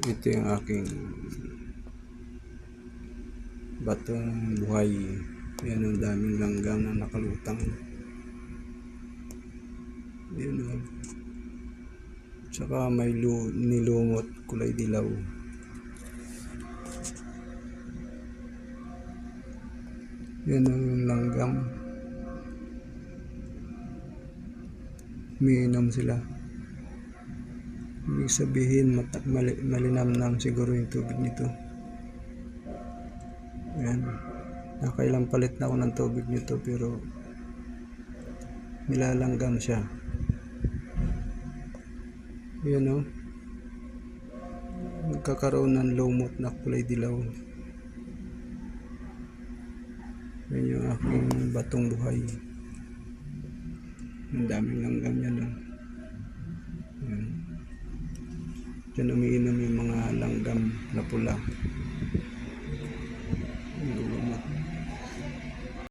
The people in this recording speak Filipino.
Ito yung aking batong buhay. Yan ang daming langgam na nakalutang. Yan o. Tsaka may lu nilumot kulay dilaw. Yan ang langgam. Umiinom sila. Ibig sabihin, mata, mali, malinamnam siguro yung tubig nito. Yan. Nakailang palit na ako ng tubig nito pero nilalanggam siya. Yan o. Nagkakaroon ng lumot na kulay dilaw. Yan yung aking batong buhay. Ang daming langgam yan o. Diyan umiinom yung mga langgam na pula.